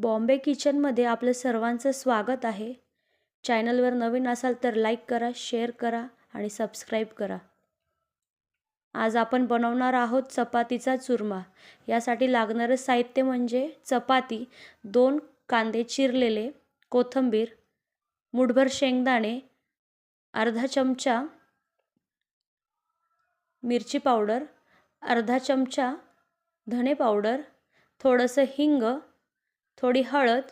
बॉम्बे किचनमध्ये आपलं सर्वांचं स्वागत आहे. चॅनलवर नवीन असाल तर लाईक करा शेअर करा आणि सबस्क्राईब करा. आज आपण बनवणार आहोत चपातीचा चुरमा. यासाठी लागणारं साहित्य म्हणजे चपाती दोन कांदे चिरलेले कोथिंबीर मुठभर शेंगदाणे अर्धा चमचा मिरची पावडर अर्धा चमचा धणे पावडर थोडंसं हिंग थोडी हळद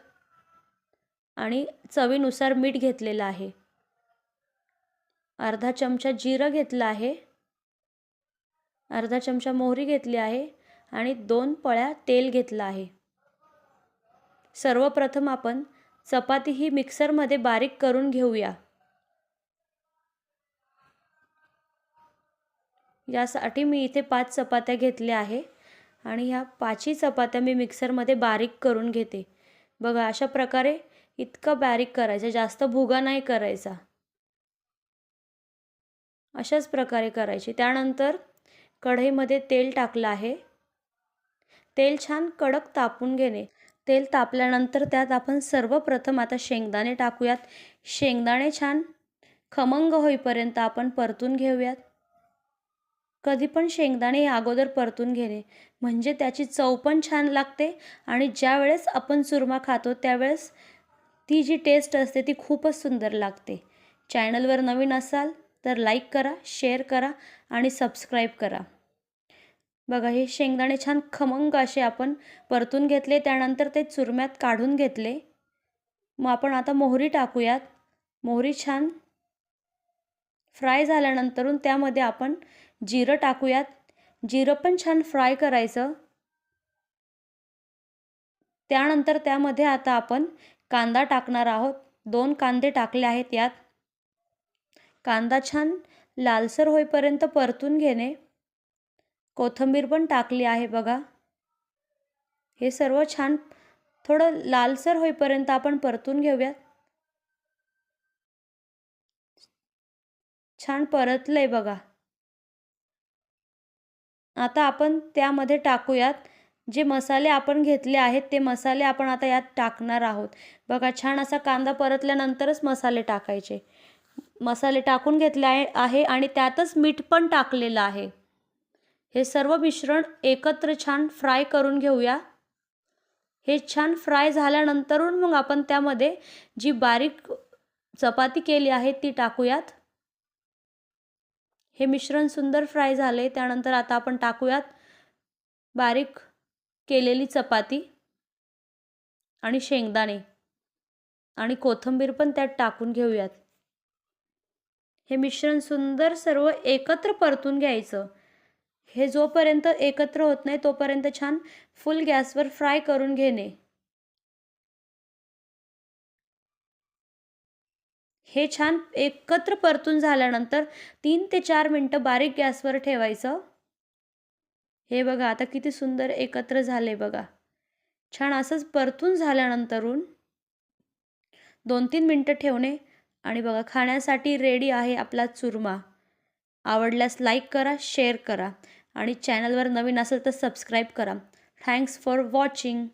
आणि चवीनुसार मीठ घेतलेलं आहे. अर्धा चमचा जिरं घेतलं आहे. अर्धा चमचा मोहरी घेतली आहे आणि दोन पळ्या तेल घेतलं आहे. सर्वप्रथम आपण चपाती ही मिक्सरमध्ये बारीक करून घेऊया. यासाठी मी इथे पाच चपात्या घेतल्या आहे. आणि ह्या पाचही चपात्या मी मिक्सरमध्ये बारीक करून घेते. बघा अशा प्रकारे इतकं बारीक करायचं जास्त भुगा नाही करायचा. अशाच प्रकारे करायचे. त्यानंतर कढईमध्ये तेल टाकलं आहे. तेल छान कडक तापून घेणे. तेल तापल्यानंतर त्यात आपण सर्वप्रथम आता शेंगदाणे टाकूयात. शेंगदाणे छान खमंग होईपर्यंत आपण परतून घेऊयात. कधी पण शेंगदाणे हे अगोदर परतून घेणे. म्हणजे त्याची चव पण छान लागते आणि ज्या वेळेस आपण चुरमा खातो त्यावेळेस ती जी टेस्ट असते ती खूपच सुंदर लागते. चॅनलवर नवीन असाल तर लाईक करा शेअर करा आणि सबस्क्राईब करा. बघा हे शेंगदाणे छान खमंग असे आपण परतून घेतले त्यानंतर ते चुरम्यात काढून घेतले. मग आपण आता मोहरी टाकूयात. मोहरी छान फ्राय झाल्यानंतरून त्यामध्ये आपण जिरं टाकूयात. जिरं पण छान फ्राय करायचं. त्यानंतर त्यामध्ये आता आपण कांदा टाकणार आहोत. दोन कांदे टाकले आहेत यात. कांदा छान लालसर होईपर्यंत परतून घेणे. कोथिंबीर पण टाकली आहे बघा. हे सर्व छान थोडं लालसर होईपर्यंत आपण परतून घेऊयात. छान परतलं आहे बघा. आता आपण त्यामध्ये टाकूयात. जे मसाले आपण घेतले आहेत ते मसाले आपण आता यात टाकणार आहोत. बघा छान असा कांदा परतल्यानंतरच मसाले टाकायचे. मसाले टाकून घेतले आहे आहे आणि त्यातच मीठ पण टाकलेलं आहे. हे सर्व मिश्रण एकत्र छान फ्राय करून घेऊया. हे छान फ्राय झाल्यानंतरून मग आपण त्यामध्ये जी बारीक चपाती केली आहे ती टाकूयात. हे मिश्रण सुंदर फ्राय झाले. त्यानंतर आता आपण टाकूयात बारीक केलेली चपाती आणि शेंगदाणे आणि कोथिंबीर पण त्यात टाकून घेऊयात. हे मिश्रण सुंदर सर्व एकत्र परतून घ्यायचं. हे जोपर्यंत एकत्र होत नाही तोपर्यंत छान फुल गॅसवर फ्राय करून घेणे. हे छान एकत्र परतून झाल्यानंतर तीन ते चार मिनटं बारीक गॅसवर ठेवायचं. हे बघा आता किती सुंदर एकत्र झाले बघा. छान असंच परतून झाल्यानंतरून दोन तीन मिनटं ठेवणे. आणि बघा खाण्यासाठी रेडी आहे आपला चुरमा. आवडल्यास लाईक करा शेअर करा. आणि चॅनलवर नवीन असेल तर सबस्क्राईब करा. Thanks for watching